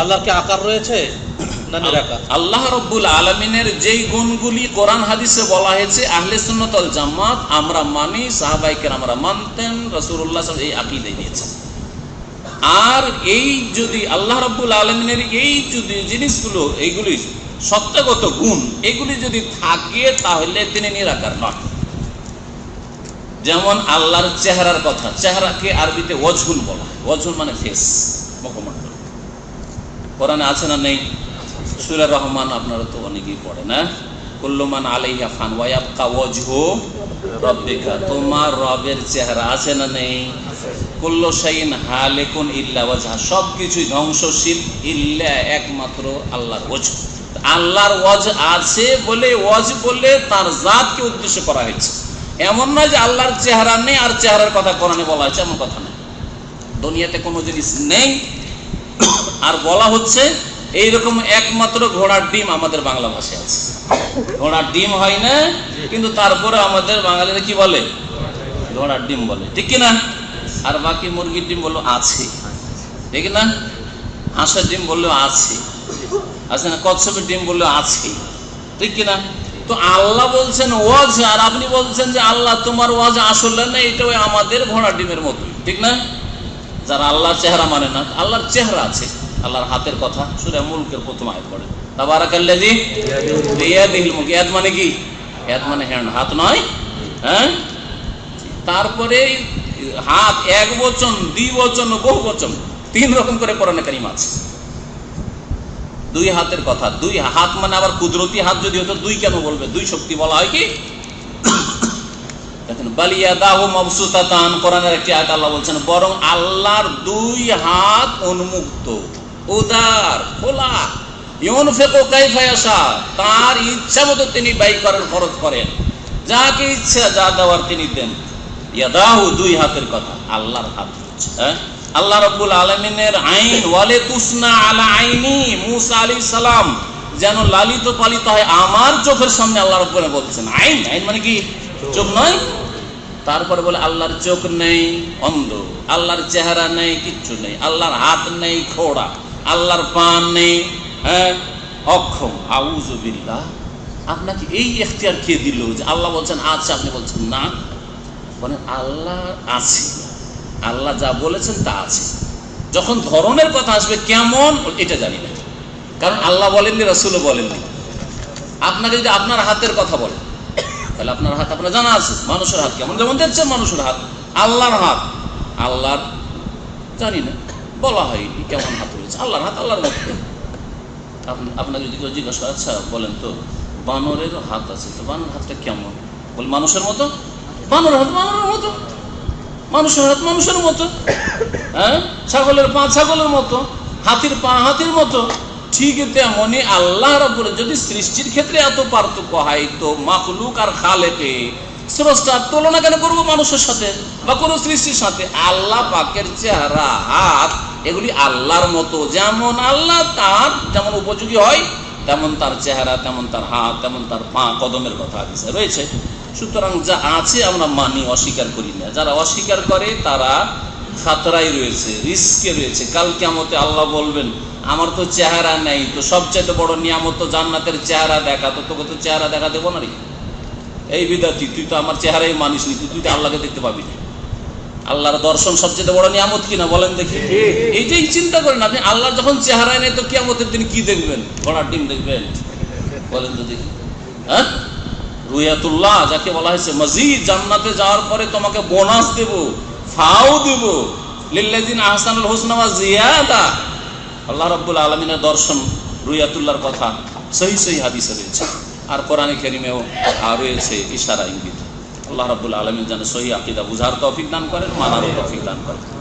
আল্লাহর হাদিসে বলা হয়েছে জামাত, আমরা মানি আর এই যদি আল্লাহ রব্বুল আলমিনের এই যদি জিনিসগুলো, এইগুলি সত্যগত গুণ, এগুলি যদি থাকে, তাহলে তিনি নিরাকার নন। যেমন আল্লাহর চেহারার কথা, চেহারাকে আরবিতে ওয়াজহুন বলা হয়। ওয়াজহুন মানে ফেস কোরআনে আছে না নেই? সুরা রহমান আপনারা তো অনেকেই পড়ে না কুল্লুমান আলাইহা ফান ওয়ায়াবকা ওয়াজহু রব্বিকা। তোমার রবের চেহারা আছে না নেই? কুল্লু শাইন হালিকুন ইল্লা ওয়াজহা। সবকিছুই ধ্বংসশীল, ইল্লা একমাত্র আল্লাহর ওয়াজ আল্লাহর ওয়াজ আছে বলে, ওয়াজ বলে তার জাতকে উদ্দেশ্য করা হয়েছে। এমন নয় যে আল্লাহর চেহারা নেই আর চেহারার কথা কোরআনে বলা হয়েছে, এমন কথা নেই দুনিয়াতে কোনো জিনিস নেই আর বলা হচ্ছে এইরকম একমাত্র ঘোড়ার ডিম আমাদের বাংলা ভাষায় আছে। ঘোড়ার ডিম হয় না, কিন্তু তারপরে আমাদের বাঙালিরা কি বলে? ঘোড়ার ডিম বলে। ঠিক কিনা? আর বাকি মুরগির ডিম বলল আছে। ঠিক না? হাঁসের ডিম বললেও আছে। আছে না? কচ্ছপের ডিম বললেও আছে। ঠিক কিনা? তো আল্লাহ বলছেন ওয়াজ, আর আপনি বলছেন যে আল্লাহ তোমার ওয়াজ আসলে না, এটা আমাদের ঘোড়ার ডিমের মতোই। ঠিক না? যারা আল্লাহর চেহারা মানে না, আল্লাহর চেহারা আছে। আল্লাহর হাতের কথা সুরে মুলকের প্রথম আয়াত পড়ে। ইয়াদ মানে কি? ইয়াদ মানে হ্যান্ড হাত নয় হ্যাঁ? তারপরে হাত এক বচন দ্বি বচন, বহু বচন, তিন রকম করে কোরআনে কারিম আছে। দুই হাতের কথা, দুই হাত মানে আবার কুদরতি হাত যদি হতো, দুই কেন বলবে? দুই শক্তি বলা হয় কি? দেখেন বালিয়াদাহু বলছেন, বরং আল্লাহর দুই হাত উন্মুক্ত খোলা। কাইফা তার ইচ্ছা মতো তিনি ব্যয় করার খরচ করেন। যাকে ইচ্ছা, যা দেওয়ার তিনি দেন। ইয়াদাহু দুই হাতের কথা, আল্লাহর হাত। হ্যাঁ? আল্লাহ রাব্বুল আলামিনের আইন, ওয়ালে তুসনা আলা আইনি মুসা আলাইহিস সালাম যেন লালিত পালিত হয় আমার চোখের সামনে আল্লাহ বলছেন। আইন? আইন মানে কি? চোখ নয়? তারপরে বলে, আল্লাহর চোখ নেই, অন্ধ। আল্লাহর চেহারা নেই, কিচ্ছু নেই। আল্লাহর হাত নেই খোড়া আল্লাহর পান নেই হ্যাঁ? অক্ষম। আউজবিল্লাহ আপনাকে এই এখতিয়ার কে দিল যে আল্লাহ বলছেন আছে আপনি বলছেন, না। মানে আল্লাহ আছে। আল্লাহ যা বলেছেন, তা আছে। যখন ধরনের কথা আসবে, কেমন? এটা জানি না। কারণ আল্লাহ বলেননি, রসুলও বলেননি। আপনাকে যদি আপনার হাতের কথা বলে তাহলে আপনার হাত, আপনার জানা আছে, মানুষের হাত কেমন? যেমন দেখছেন মানুষের হাত, আল্লাহর হাত। আল্লাহর, জানি না, বলা হয়নি কেমন হাত রয়েছে। আল্লাহর হাত, আল্লাহর আপনি- আপনাকে যদি কেউ জিজ্ঞাসা আচ্ছা বলেন তো, বানরের হাত আছে, তো বানর হাতটা কেমন? বল, মানুষের মতো? বানরের হাত, বানরের মতো। মানুষের হাত, মানুষের মতো। হ্যাঁ? ছাগলের পা, ছাগলের মতো। হাতির পা, হাতির মতো। ঠিক তেমনই আল্লাহ রাব্বুল যদি সৃষ্টির ক্ষেত্রে এত পার্থক্য হয়, তো মাখলুক আর খালেকে স্রষ্টার তুলনা কেন করব মানুষের সাথে বা কোনো সৃষ্টির সাথে? আল্লাহ পাকের চেহারা, হাত, এগুলি আল্লাহর মতো। যেমন আল্লাহ তার যেমন উপযোগী হয়, তেমন তার চেহারা, তেমন তার হাত, তেমন তার পা, কদমের কথা হাদিসে রয়েছে। সুতরাং যা আছে আমরা মানি, অস্বীকার করি না। যারা অস্বীকার করে, তারা খাতরাই রয়েছে, রিস্কে রয়েছে। কাল কেমতে আল্লাহ বলবেন আমার তো চেহারা নেই, তো সবচেয়ে বড় নিয়ামত তো জান্নাতের চেহারা দেখা, তো তোকে তো চেহারা দেখা দেবো না রে? এই বিদাতি তুই তো আমার চেহারাই মানিস নি তুই তো আল্লাহকে দেখতে পাবি না। আল্লাহর দর্শন সবচেয়ে বড় নিয়ামত কিনা বলেন দেখি। এইটাই চিন্তা করেন আপনি আল্লাহ যখন চেহারায় নেই, তো কিয়ামতের দিন কি দেখবেন? ঘোড়ার ডিম দেখবেন। বলেন তো দেখি। হ্যাঁ? রুয়াতুল্লাহ, যাকে বলা হয়েছে, মজিদ, জান্নাতে যাওয়ার পরে তোমাকে বোনাস দেব, ফাও দেব। লিল্লাদিন আহসানুল হোসনা ওয়া জিয়াদা। আল্লাহ রব আলমিনের দর্শন রুয়াতুল্লাহর কথা সহি সহি হাদিসে রয়েছে। আর কোরআনে কেরিমেও আর রয়েছে ইশারা ইঙ্গিত। আল্লাহ রাব্বুল আলমিন যেন সহি আকিদা বুঝার তৌফিক দান করেন, মানারও তৌফিক দান করেন।